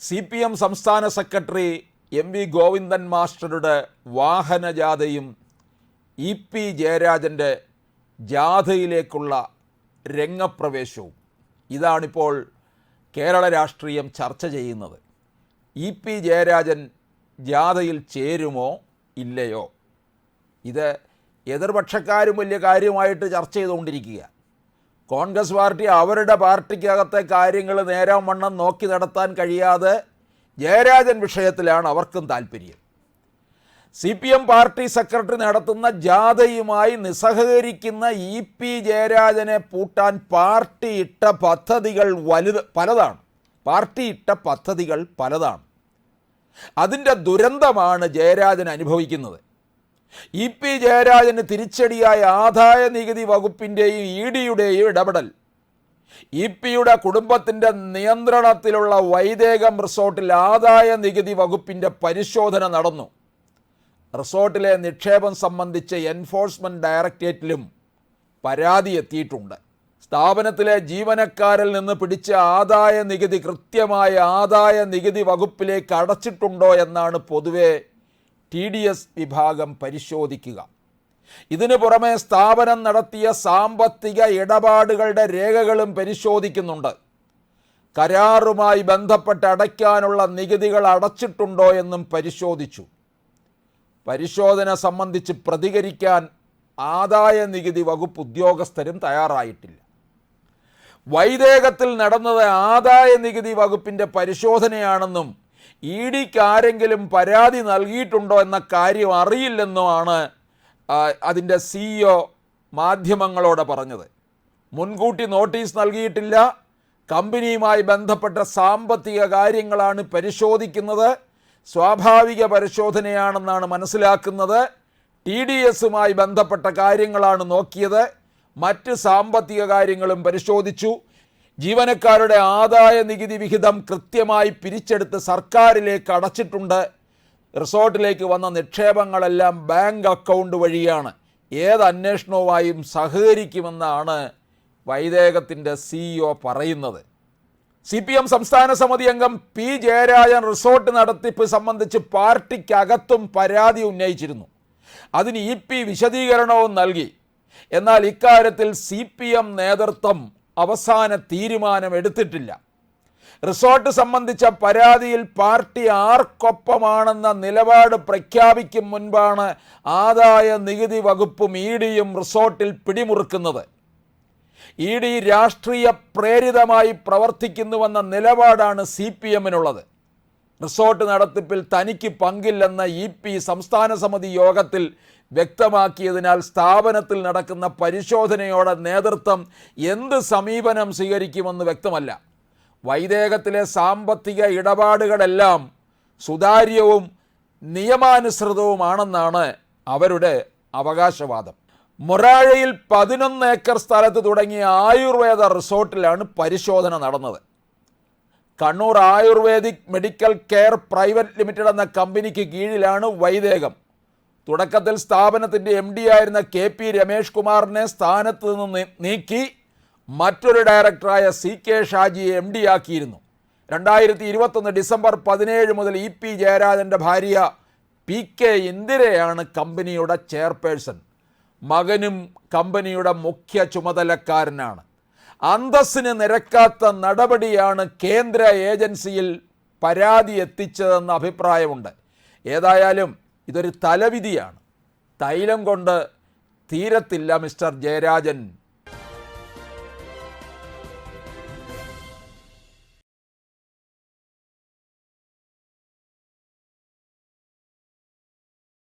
C P M സംസ്ഥാന secretary M V Govindan മാസ്റ്ററുടെ വാഹനജാഥയും ഇ പി ജയരാജന്റെ ജാഥയിലേക്കുള്ള രംഗപ്രവേശവും. ഇതാണിപ്പോൾ കേരള രാഷ്ട്രീയം ചർച്ച ചെയ്യുന്നത്. ഇ പി ജയരാജൻ ജാഥയിൽ ചേരുമോ ഇല്ലയോ? ഇത് എതിർപക്ഷക്കാരും വലിയ കാര്യമായിട്ട് ചർച്ച ചെയ്തുകൊണ്ടിരിക്കുക കോൺഗ്രസ് പാർട്ടി അവരുടെ പാർട്ടിക്കകത്തെ കാര്യങ്ങൾ നേരം വണ്ണം നോക്കി നടത്താൻ കഴിയാതെ ജയരാജൻ വിഷയത്തിലാണ് അവർക്കും താല്പര്യം C P M party secretary നടത്തുന്ന ജാഥയുമായി നിസ്സഹകരിക്കുന്ന ഇ പി ജയരാജനെ പൂട്ടാൻ പാർട്ടി ഇട്ട പദ്ധതികൾ വലുത് പലതാണ്. പാർട്ടി ഇട്ട പദ്ധതികൾ പലതാണ്. അതിന്റെ ദുരന്തമാണ് ജയരാജൻ അനുഭവിക്കുന്നത്. ഇ പി ജയരാജന് തിരിച്ചടിയായ ആദായ നികുതി വകുപ്പിന്റെയും ഇ ഡിയുടെയും ഇടപെടൽ. ഇ പിയുടെ കുടുംബത്തിന്റെ നിയന്ത്രണത്തിലുള്ള വൈദേകം റിസോർട്ടിൽ ആദായ നികുതി വകുപ്പിന്റെ പരിശോധന നടന്നു. റിസോർട്ടിലെ നിക്ഷേപം സംബന്ധിച്ച് എൻഫോഴ്സ്മെന്റ് ഡയറക്ടറേറ്റിലും പരാതി എത്തിയിട്ടുണ്ട്. സ്ഥാപനത്തിലെ ജീവനക്കാരിൽ നിന്ന് പിടിച്ച ആദായ നികുതി കൃത്യമായ ആദായ നികുതി വകുപ്പിലേക്ക് അടച്ചിട്ടുണ്ടോ എന്നാണ് പൊതുവെ ടി ഡി എസ് വിഭാഗം പരിശോധിക്കുക. ഇതിനു പുറമെ സ്ഥാപനം നടത്തിയ സാമ്പത്തിക ഇടപാടുകളുടെ രേഖകളും പരിശോധിക്കുന്നുണ്ട്. കരാറുമായി ബന്ധപ്പെട്ട് അടയ്ക്കാനുള്ള നികുതികൾ അടച്ചിട്ടുണ്ടോ എന്നും പരിശോധിച്ചു. പരിശോധന സംബന്ധിച്ച് പ്രതികരിക്കാൻ ആദായ നികുതി വകുപ്പ് ഉദ്യോഗസ്ഥരും തയ്യാറായിട്ടില്ല. വൈദേകത്തിൽ നടന്നത് ആദായ നികുതി വകുപ്പിന്റെ പരിശോധനയാണെന്നും ഇ ഡിക്ക് ആരെങ്കിലും പരാതി നൽകിയിട്ടുണ്ടോ എന്ന കാര്യം അറിയില്ലെന്നുമാണ് അതിന്റെ സിഇഒ മാധ്യമങ്ങളോട് പറഞ്ഞത്. മുൻകൂട്ടി നോട്ടീസ് നൽകിയിട്ടില്ല. കമ്പനിയുമായി ബന്ധപ്പെട്ട സാമ്പത്തിക കാര്യങ്ങളാണ് പരിശോധിക്കുന്നത്. സ്വാഭാവിക പരിശോധനയാണെന്നാണ് മനസ്സിലാക്കുന്നത്. ടി ഡി എസുമായി ബന്ധപ്പെട്ട കാര്യങ്ങളാണ് നോക്കിയത്. മറ്റ് സാമ്പത്തിക കാര്യങ്ങളും പരിശോധിച്ചു. ജീവനക്കാരുടെ ആദായ നികുതി വിഹിതം കൃത്യമായി പിരിച്ചെടുത്ത് സർക്കാരിലേക്ക് അടച്ചിട്ടുണ്ട്. റിസോർട്ടിലേക്ക് വന്ന നിക്ഷേപങ്ങളെല്ലാം ബാങ്ക് അക്കൗണ്ട് വഴിയാണ്. ഏത് അന്വേഷണവുമായും സഹകരിക്കുമെന്നാണ് വൈദേകത്തിന്റെ സിഇഒ പറയുന്നത്. സി പി എം സംസ്ഥാന സമിതി അംഗം പി ജയരാജൻ റിസോർട്ട് നടത്തിപ്പ് സംബന്ധിച്ച് പാർട്ടിക്കകത്തും പരാതി ഉന്നയിച്ചിരുന്നു. അതിന് ഇ പി വിശദീകരണവും നൽകി. എന്നാൽ ഇക്കാര്യത്തിൽ സി പി എം നേതൃത്വം അവസാന തീരുമാനം എടുത്തിട്ടില്ല റിസോർട്ട് സംബന്ധിച്ച പരാതിയിൽ പാർട്ടി ആർക്കൊപ്പമാണെന്ന നിലപാട് പ്രഖ്യാപിക്കും മുൻപാണ് ആദായ നികുതി വകുപ്പും ഇ ഡിയും റിസോർട്ടിൽ പിടിമുറുക്കുന്നത്. ഇ ഡി രാഷ്ട്രീയ പ്രേരിതമായി പ്രവർത്തിക്കുന്നുവെന്ന നിലപാടാണ് സി പി എമ്മിനുള്ളത്. റിസോർട്ട് നടത്തിപ്പിൽ തനിക്ക് പങ്കില്ലെന്ന ഇ പി സംസ്ഥാന സമിതി യോഗത്തിൽ വ്യക്തമാക്കിയതിനാൽ സ്ഥാപനത്തിൽ നടക്കുന്ന പരിശോധനയോടെ നേതൃത്വം എന്ത് സമീപനം സ്വീകരിക്കുമെന്ന് വ്യക്തമല്ല. വൈദേഹത്തിലെ സാമ്പത്തിക ഇടപാടുകളെല്ലാം സുതാര്യവും നിയമാനുസൃതവുമാണെന്നാണ് അവരുടെ അവകാശവാദം. മൊറാഴയിൽ പതിനൊന്ന് ഏക്കർ സ്ഥലത്ത് തുടങ്ങിയ ആയുർവേദ റിസോർട്ടിലാണ് പരിശോധന നടന്നത്. Kannur ayurvedic medical care private limited എന്ന കമ്പനിക്ക് കീഴിലാണ് വൈദേകം തുടക്കത്തിൽ സ്ഥാപനത്തിന്റെ എം ഡി ആയിരുന്ന കെ പി രമേഷ് കുമാറിനെ സ്ഥാനത്ത് നിന്ന് നീക്കി മറ്റൊരു ഡയറക്ടറായ സി കെ ഷാജിയെ എം ഡി ആക്കിയിരുന്നു. രണ്ടായിരത്തി ഇരുപത്തൊന്ന് ഡിസംബർ പതിനേഴ് മുതൽ ഇ പി ജയരാജന്റെ ഭാര്യ പി കെ ഇന്ദിരയാണ് കമ്പനിയുടെ ചെയർപേഴ്സൺ. മകനും കമ്പനിയുടെ മുഖ്യ ചുമതലക്കാരനാണ്. അന്തസ്സിന് നിരക്കാത്ത നടപടിയാണ് കേന്ദ്ര ഏജൻസിയിൽ പരാതി എത്തിച്ചതെന്ന അഭിപ്രായമുണ്ട്. ഏതായാലും ഇതൊരു തലവിധിയാണ്. തൈലം കൊണ്ട് തീരത്തില്ല മിസ്റ്റർ ജയരാജൻ.